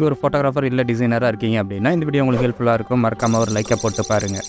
நீங்கள் ஒரு ஃபோட்டோகிராஃபர் இல்லை டிசைனராக இருக்கீங்க அப்படின்னா இந்த வீடியோ உங்களுக்கு ஹெல்ப்ஃபுல்லாக இருக்கும். மறக்காமல் ஒரு லைக்கை போட்டு பாருங்கள்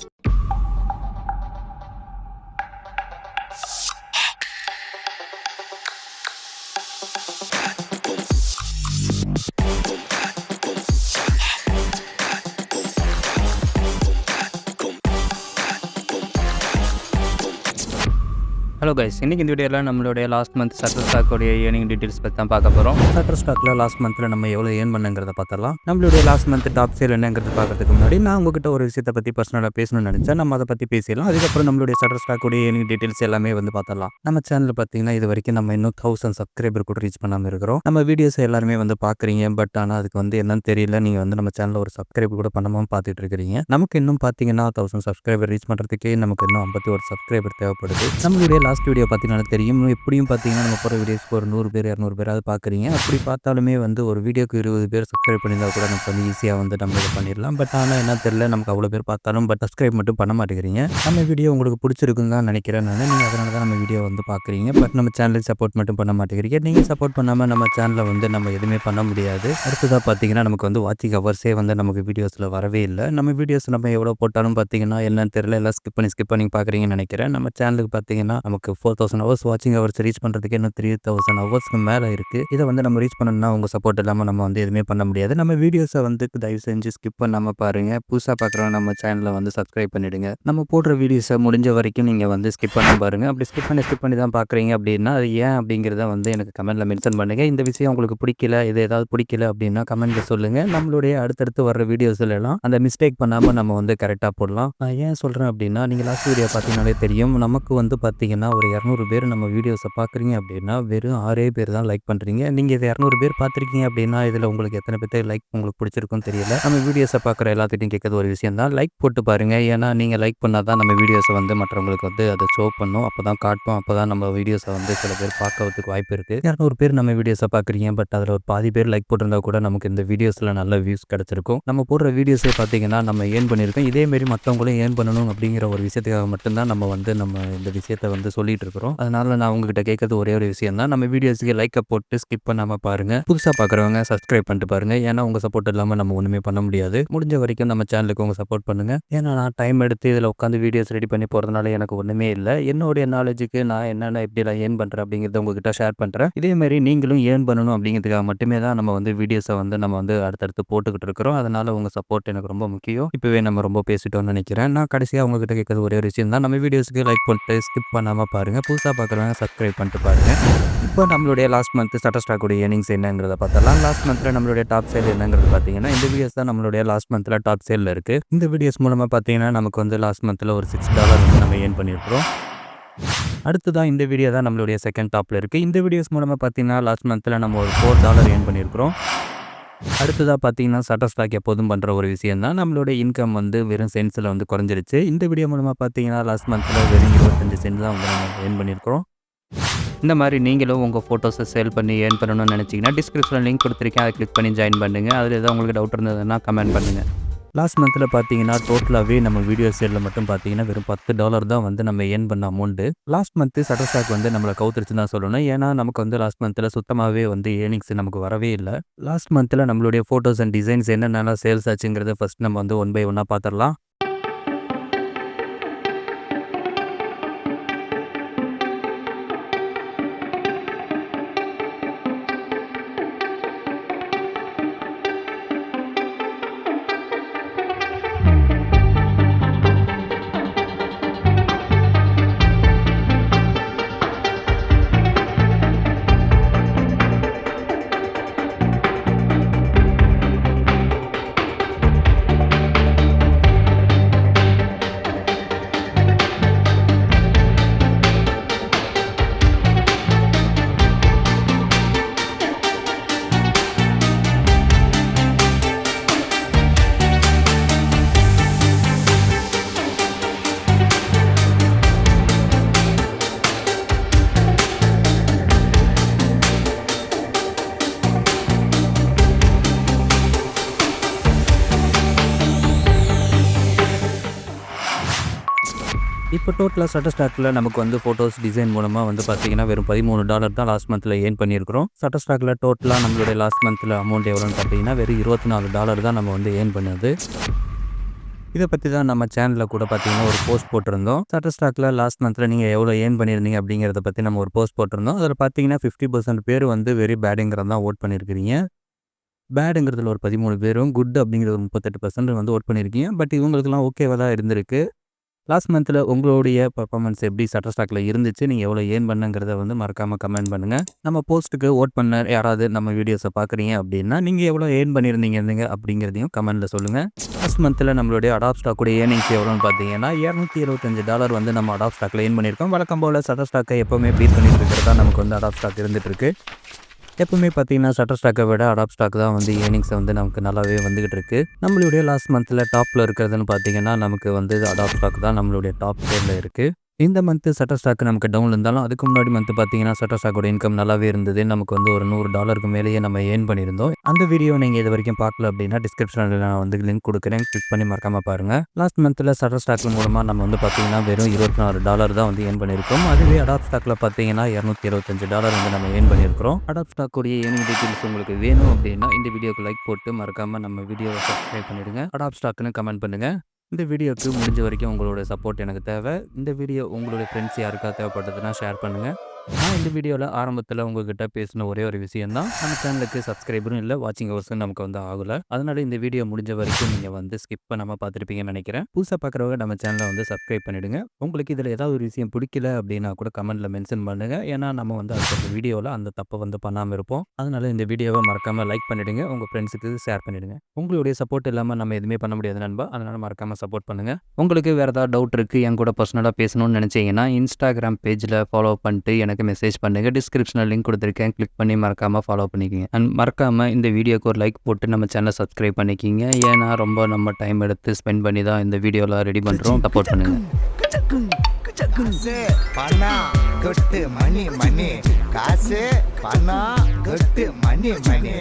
ஹலோ கைஸ் இன்றைக்கி இந்த வீடியோவில் நம்மளுடைய லாஸ்ட் மந்த் சட்டர் ஸ்டாக்கோடைய ஏர்னிங் டீட்டெயில்ஸ் பற்றி தான் பார்க்க போகிறோம் சட்டர் ஸ்டாக்கில் லாஸ்ட் மந்தில் நம்ம எவ்வளோ ஏர்ன் பண்ணுங்கிறத பார்த்தலாம் நம்மளுடைய லாஸ்ட் மந்த் டாப் சேல் என்னங்கிறது பார்க்கறதுக்கு முன்னாடி நான் உங்ககிட்ட ஒரு விஷயத்தை பற்றி பர்சனலாக பேசணும்னு நினச்சேன். நம்ம அதை பற்றி பேசிடலாம். அதுக்கப்புறம் நம்மளுடைய சட்டர் ஸ்டாக்கோடைய ஏர்னிங் டீட்டெயில்ஸ் எல்லாமே வந்து பார்த்தலாம் நம்ம சேனலில் பார்த்தீங்கன்னா இது வரைக்கும் நம்ம இன்னும் தௌசண்ட் சப்ஸ்கிரைபர் கூட ரீச் பண்ணாமல் இருக்கிறோம். நம்ம வீடியோஸ் எல்லாருமே வந்து பார்க்குறீங்க. பட் ஆனால் அதுக்கு வந்து என்னன்னு தெரியல. நீங்கள் வந்து நம்ம சேனலில் ஒரு சப்ஸ்கிரைப் கூட பண்ணாமல் பார்த்துட்டு இருக்கிறீங்க. நமக்கு இன்னும் பார்த்தீங்கன்னா தௌசண்ட் சப்ஸ்கிரைபர் ரீச் பண்ணுறதுக்கே நமக்கு இன்னும் ஐம்பத்தி ஒரு சப்ஸ்கிரைபர் தேவைப்படுது. நம்மளுடைய லாஸ்ட் வீடியோ பார்த்தீங்கன்னா தெரியும். எப்படியும் பார்த்தீங்கன்னா நம்ம போகிற வீடியோஸ்க்கு ஒரு நூறு பேர் இரநூறு பேராவது பார்க்குறீங்க. அப்படி பார்த்தாலுமே வந்து ஒரு வீடியோக்கு இருபது பேர் சப்ஸ்கிரைப் பண்ணியிருந்தால் கூட நமக்கு வந்து ஈஸியாக வந்து நம்ம இது பண்ணிடலாம். பட் ஆனால் என்ன தெரியல நமக்கு அவ்வளோ பேர் பார்த்தாலும் பட் சப்ஸ்கிரைப் மட்டும் பண்ண மாட்டேங்கிறீங்க. நம்ம வீடியோ உங்களுக்கு பிடிச்சிருக்குன்னு தான் நினைக்கிறேன் நான். நீங்கள் அதனால தான் நம்ம வீடியோ வந்து பார்க்குறீங்க. பட் நம்ம சேனலுக்கு சப்போர்ட் மட்டும் பண்ண மாட்டேங்கிறீங்க. நீங்கள் சப்போர்ட் பண்ணாமல் நம்ம சேனலை வந்து நம்ம எதுவுமே பண்ண முடியாது. அடுத்ததாக பார்த்தீங்கன்னா நமக்கு வந்து வாட்சிங் ஹவர்ஸே வந்து நமக்கு வீடியோஸில் வரவே இல்லை. நம்ம வீடியோஸ் நம்ம எவ்வளோ போட்டாலும் பார்த்தீங்கன்னா என்னன்னு தெரியல. எல்லாம் ஸ்கிப் பண்ணி ஸ்கிப் பண்ணி பார்க்குறீங்கன்னு நினைக்கிறேன். நம்ம சேனலுக்கு பார்த்தீங்கன்னா நமக்கு ஃபோர் தௌசண்ட் ஹவர்ஸ் வாட்சிங் ஹவர்ஸ் ரீச் பண்ணுறதுக்கு இன்னும் த்ரீ தௌசண்ட் ஹவர்ஸ்க்கு மேலே இருக்குது இதை வந்து நம்ம ரீச் பண்ணணும்னா உங்கள் சப்போர்ட் இல்லாமல் நம்ம வந்து எதுவுமே பண்ண முடியாது. நம்ம வீடியோஸை வந்து தயவு செஞ்சு ஸ்கிப் பண்ணாமல் பாருங்கள் புதுசாக பார்க்குறவங்க நம்ம சேனலை வந்து சப்ஸ்கிரைப் பண்ணிடுங்க. நம்ம போடுற வீடியோஸை முடிஞ்ச வரைக்கும் நீங்கள் வந்து ஸ்கிப் பண்ண பாருங்கள் அப்படி ஸ்கிப் பண்ணி ஸ்கிப் பண்ணி தான் பார்க்குறீங்க அப்படின்னா அது ஏன் அப்படிங்கிறத வந்து எனக்கு கமெண்ட்டில் மென்ஷன் பண்ணுங்கள் இந்த விஷயம் உங்களுக்கு பிடிக்கல இது ஏதாவது பிடிக்கல அப்படின்னா கமெண்ட்டில் சொல்லுங்கள் நம்மளுடைய அடுத்தடுத்து வர வீடியோஸில் எல்லாம் அந்த மிஸ்டேக் பண்ணாமல் நம்ம வந்து கரெக்டாக போடலாம். நான் ஏன் சொல்கிறேன் அப்படின்னா நீங்கள் லாஸ்ட் வீடியோ பார்த்தீங்கனாலே தெரியும். நமக்கு வந்து பார்த்தீங்கன்னா ஒரு இரநூறு பேர் நம்ம வீடியோஸை பார்க்குறீங்க அப்படின்னா வெறும் ஆறே பேர் தான் லைக் பண்ணுறீங்க நீங்கள் இது இரநூறு பேர் பார்த்துருக்கீங்க அப்படின்னா இதில் உங்களுக்கு எத்தனை பேர்த்து லைக் உங்களுக்கு பிடிச்சிருக்குன்னு தெரியல. நம்ம வீடியோஸை பார்க்குற எல்லாத்துட்டையும் கேட்கறது ஒரு விஷயம் தான். லைக் போட்டு பாருங்க. ஏன்னா நீங்கள் லைக் பண்ணால் தான் நம்ம வீடியோஸை வந்து மற்றவங்களுக்கு வந்து அதை ஷோ பண்ணும். அப்போ தான் காட்டும். அப்போ தான் நம்ம வீடியோஸை வந்து சில பேர் பார்க்கறதுக்கு வாய்ப்பு இருக்குது இரநூறு பேர் நம்ம வீடியோஸை பார்க்குறீங்க பட் அதில் ஒரு பாதி பேர் லைக் போட்டிருந்தா கூட நமக்கு இந்த வீடியோஸில் நல்ல வியூஸ் கிடச்சிருக்கும். நம்ம போடுற வீடியோஸே பார்த்தீங்கன்னா நம்ம ஏர்ன் பண்ணியிருக்கோம். இதேமாரி மற்றவங்களும் ஏர்ன் பண்ணணும் அப்படிங்கிற ஒரு விஷயத்துக்காக மட்டும்தான் நம்ம வந்து நம்ம இந்த விஷயத்தை வந்து சொல்லிட்டு இருக்கிறோம் அதனால நான் உங்ககிட்ட கேட்கறது ஒரே ஒரு விஷயம் தான் நம்ம வீடியோஸ்க்கு லைக்கை போட்டு ஸ்கிப் பண்ணாமல் பாருங்க. புதுசாக பார்க்குறவங்க சப்ஸ்கிரைப் பண்ணிட்டு பாருங்க. ஏன்னா உங்கள் சப்போர்ட் இல்லாமல் நம்ம ஒன்றுமே பண்ண முடியாது. முடிஞ்ச வரைக்கும் நம்ம சேனலுக்கு உங்கள் சப்போர்ட் பண்ணுங்க. ஏன்னா நான் டைம் எடுத்து இதில் உட்காந்து வீடியோஸ் ரெடி பண்ணி போகிறதுனால எனக்கு ஒன்றுமே இல்லை. என்னுடைய நாலேஜுக்கு நான் என்னென்ன எப்படிலாம் ஏர்ன் பண்ணுறேன் அப்படிங்கிறத உங்ககிட்ட ஷேர் பண்ணுறேன் இதே மாதிரி நீங்களும் ஏர்ன் பண்ணணும் அப்படிங்கிறதுக்காக மட்டுமே தான் நம்ம வந்து வீடியோஸை வந்து நம்ம வந்து அடுத்தடுத்து போட்டுக்கிட்டு இருக்கிறோம். அதனால உங்கள் சப்போர்ட் எனக்கு ரொம்ப முக்கியம். இப்போவே நம்ம ரொம்ப பேசிட்டோம்னு நினைக்கிறேன். நான் கடைசியாக உங்ககிட்ட கேட்கறது ஒரே ஒரு விஷயம் தான் நம்ம வீடியோஸ்க்கு லைக் பண்ணிட்டு ஸ்கிப் பண்ணாமல் பாருங்கள் புதுசாக பார்க்குறவங்க சப்ஸ்கிரைப் பண்ணிட்டு பாருங்கள் இப்போ நம்மளுடைய லாஸ்ட் மந்த் ஸ்டாட்டஸ் ஸ்டாக்குடைய ஏர்னிங்ஸ் என்னங்கிறத பார்த்தலாம் லாஸ்ட் மந்த்தில் நம்மளுடைய டாப் சேல் என்னங்கிறது பார்த்தீங்கன்னா இந்த வீடியோஸ் தான் நம்மளுடைய லாஸ்ட் மந்த்தில் டாப் சேலில் இருக்குது இந்த வீடியோஸ் மூலமாக பார்த்தீங்கன்னா நமக்கு வந்து லாஸ்ட் மந்த்தில் ஒரு சிக்ஸ் டாலர் வந்து நம்ம ஏர்ன் பண்ணியிருக்கிறோம் அடுத்ததான் இந்த வீடியோ தான் நம்மளுடைய செகண்ட் டாப்பில் இருக்குது இந்த வீடியோஸ் மூலமாக பார்த்தீங்கன்னா லாஸ்ட் மந்த்தில் நம்ம ஒரு ஃபோர் டாலர் ஏர்ன் பண்ணியிருக்கிறோம் அடுத்ததாக பார்த்தீங்கன்னா சட்டர் ஸ்டாக் எப்போதும் பண்ணுற ஒரு விஷயம் தான் நம்மளுடைய இன்கம் வந்து வெறும் சென்ஸில் வந்து குறைஞ்சிருச்சு. இந்த வீடியோ மூலமாக பார்த்தீங்கன்னா லாஸ்ட் மந்த்தில் வெறும் இருபத்தஞ்சு சென்ட் தான் வந்து நம்ம ஏர்ன் பண்ணியிருக்கிறோம் இந்த மாதிரி நீங்களும் உங்கள் ஃபோட்டோஸை சேல் பண்ணி ஏர்ன் பண்ணணும்னு நினச்சிங்கன்னா டிஸ்கிரிப்ஷனில் லிங்க் கொடுத்துருக்கேன். அதை கிளிக் பண்ணி ஜாயின் பண்ணுங்கள் அதில் எதாவது உங்களுக்கு டவுட் இருந்ததுன்னா கமெண்ட் பண்ணுங்கள் லாஸ்ட் மந்தில் பார்த்தீங்கன்னா டோட்டலாகவே நம்ம வீடியோ சேலில் மட்டும் பார்த்தீங்கன்னா வெறும் பத்து டாலர் தான் வந்து நம்ம ஏர்ன் பண்ண அமௌண்ட்டு லாஸ்ட் மந்த்து சட்டர்ஸ்டாக் வந்து நம்மளை கவுத்துருச்சு தான் சொல்லணும். ஏன்னா நமக்கு வந்து லாஸ்ட் மந்தில் சுத்தமாகவே வந்து ஏர்னிங்ஸ் நமக்கு வரவே இல்லை. லாஸ்ட் மந்தில் நம்மளுடைய ஃபோட்டோஸ் அண்ட் டிசைன்ஸ் என்னென்னலாம் சேல்ஸ் ஆச்சுங்கிறத ஃபஸ்ட் நம்ம வந்து ஒன் பை ஒன்னாக பார்த்துடலாம் இப்போ டோட்டலாக சட்டர் ஸ்டாக்கில் நமக்கு வந்து ஃபோட்டோஸ் டிசைன் மூலமாக வந்து பார்த்தீங்கன்னா வெறும் பதிமூணு டாலர் தான் லாஸ்ட் மந்தில் ஏர்ன் பண்ணியிருக்கிறோம். சட்டர் ஸ்டாக்கில் டோட்டலாக நம்மளுடைய லாஸ்ட் மந்தில் அமௌண்ட் எவ்வளோன்னு பார்த்தீங்கன்னா வெறும் இருபத்தி நாலு டாலர் தான் நம்ம வந்து ஏர்ன் பண்ணது. இதை பற்றி தான் நம்ம சேனலில் கூட பார்த்தீங்கன்னா ஒரு போஸ்ட் போட்டிருந்தோம். சட்டர் ஸ்டாக்கில் லாஸ்ட் மந்தில் நீங்கள் எவ்வளோ ஏர்ன் பண்ணியிருந்தீங்க அப்படிங்கிறத பற்றி நம்ம ஒரு போஸ்ட் போட்டிருந்தோம். அதில் பார்த்தீங்கன்னா ஃபிஃப்டி பர்சன்ட் பேர் வந்து வெரி பேடுங்கிறது தான் ஓட் பண்ணியிருக்கிறீங்க. பேடுங்கிறதுல ஒரு பதிமூணு பேரும் குட் அப்படிங்கிற ஒரு முப்பத்தெட்டு பர்சன்ட் வந்து ஓட் பண்ணியிருக்கீங்க. பட் இவங்களுக்குலாம் ஓகேவாக தான் இருந்திருக்கு. லாஸ்ட் மந்தில் உங்களுடைய பர்ஃபார்மன்ஸ் எப்படி சட்டர் ஸ்டாக்கில் இருந்துச்சு? நீங்கள் எவ்வளோ ஏர்ன் பண்ணுங்கிறத வந்து மறக்காமல் கமெண்ட் பண்ணுங்கள் நம்ம போஸ்ட்டுக்கு ஓட் பண்ண யாராவது நம்ம வீடியோஸை பார்க்குறீங்க அப்படின்னா நீங்கள் எவ்வளோ ஏர்ன் பண்ணியிருந்தீங்க அப்படிங்கிறதையும் கமெண்ட்டில் சொல்லுங்கள் லாஸ்ட் மந்தில் நம்மளுடைய அடாப் ஸ்டாக்குடைய ஏர்னிங்ஸ் எவ்வளோன்னு பார்த்தீங்கன்னா இரநூத்தி இருபத்தஞ்சு டாலர் வந்து நம்ம அடாப் ஸ்டாக்கில் ஏன் பண்ணியிருக்கோம். வழக்கம் போல் சட்டர் ஸ்டாக்கை எப்போவுமே பீட் பண்ணிட்டு இருக்கிறதா நமக்கு வந்து அடாப் ஸ்டாக் இருந்துகிட்டு இருக்குது எப்பவுமே பார்த்தீங்கன்னா சட்டர் ஸ்டாக்கை விட அடாப் ஸ்டாக் தான் வந்து ஏர்னிங்ஸை வந்து நமக்கு நல்லாவே வந்துகிட்டு இருக்கு. நம்மளுடைய லாஸ்ட் மந்த்தில் டாப்பில் இருக்கிறதுன்னு பார்த்தீங்கன்னா நமக்கு வந்து அடாப் ஸ்டாக் தான் நம்மளுடைய டாப் பேரில் இருக்குது இந்த மந்த்து சட்டர் ஸ்டாக் நமக்கு டவுன் இருந்தாலும் அதுக்கு முன்னாடி மந்த்து பார்த்தீங்கன்னா சட்டர் ஸ்டாக்கோட இன்கம் நல்லாவே இருந்தது. நமக்கு வந்து ஒரு நூறு டாலருக்கு மேலேயே நம்ம ஏர்ன் பண்ணியிருந்தோம். அந்த வீடியோ நீங்கள் இது வரைக்கும் பார்க்கல அப்படின்னா டிஸ்கிரிப்ஷனில் நான் வந்து லிங்க் கொடுக்குறேன். கிளிக் பண்ணி மறக்காம பாருங்க. லாஸ்ட் மந்த்தில் சட்டர் ஸ்டாக் மூலமாக நம்ம வந்து பார்த்தீங்கன்னா வெறும் இருபத்தி நாலு டாலர் தான் வந்து ஏர்ன் பண்ணியிருக்கோம். அதுவே அடாப் ஸ்டாக்கில் பார்த்தீங்கன்னா இரநூத்தி இருபத்தஞ்சு டாலர் வந்து நம்ம ஏர்ன் பண்ணியிருக்கிறோம். அடாப் ஸ்டாக்குடைய ஏர்னிங் டீட்டெயில்ஸ் உங்களுக்கு வேணும் அப்படின்னா இந்த வீடியோக்கு லைக் போட்டு மறக்காம நம்ம வீடியோவை சப்ஸ்கிரைப் பண்ணிடுங்க. அடாப் ஸ்டாக்னு கமெண்ட் பண்ணுங்கள் இந்த வீடியோக்கு முடிஞ்ச வரைக்கும் உங்களோட சப்போர்ட் எனக்கு தேவை. இந்த வீடியோ உங்களுடைய ஃப்ரெண்ட்ஸ் யாருக்கா தேவைப்பட்டதுன்னா ஷேர் பண்ணுங்கள் நான் இந்த வீடியோவில் ஆரம்பத்தில் உங்ககிட்ட பேசின ஒரே ஒரு விஷயம் தான் நம்ம சேனலுக்கு சப்ஸ்கிரைபரும் இல்லை வாட்சிங் ஹவர்ஸும் நமக்கு வந்து ஆகலை. அதனால இந்த வீடியோ முடிஞ்ச வரைக்கும் நீங்கள் வந்து ஸ்கிப் பண்ணாமல் பார்த்துருப்பீங்கன்னு நினைக்கிறேன். புதுசாக பார்க்குறவங்க நம்ம சேனலை வந்து சப்ஸ்கிரைப் பண்ணிவிடுங்க உங்களுக்கு இதில் ஏதாவது ஒரு விஷயம் பிடிக்கல அப்படின்னா கூட கமெண்ட்டில் மென்ஷன் பண்ணுங்கள் ஏன்னா நம்ம வந்து அடுத்த வீடியோவில் அந்த தப்பை வந்து பண்ணாமல் இருப்போம். அதனால இந்த வீடியோவை மறக்காமல் லைக் பண்ணிவிடுங்க உங்கள் ஃப்ரெண்ட்ஸுக்கு ஷேர் பண்ணிவிடுங்க உங்களுடைய சப்போர்ட் இல்லாமல் நம்ம எதுவுமே பண்ண முடியாது நண்பா. அதனால் மறக்காமல் சப்போர்ட் பண்ணுங்கள் உங்களுக்கு வேறு ஏதாவது டவுட் இருக்குது என் கூட பர்சனலாக பேசணும்னு நினச்சிங்கன்னா இன்ஸ்டாகிராம் பேஜில் ஃபாலோ பண்ணிட்டு எனக்கு எனக்கு மெசேஜ் பண்ணுங்கள் டிஸ்கிரிப்ஷனில் லிங்க் கொடுத்துருக்கேன். கிளிக் பண்ணி மறக்காமல் ஃபாலோ பண்ணிக்கிங்க. அண்ட் மறக்காமல் இந்த வீடியோக்கு ஒரு லைக் போட்டு நம்ம சேனல் சப்ஸ்கிரைப் பண்ணிக்கிங்க. ஏன்னா ரொம்ப நம்ம டைம் எடுத்து ஸ்பெண்ட் பண்ணி தான் இந்த வீடியோலாம் ரெடி பண்ணுறோம் சப்போர்ட் பண்ணுங்கள் மணி மணி. காசு பணம் மணி மணி.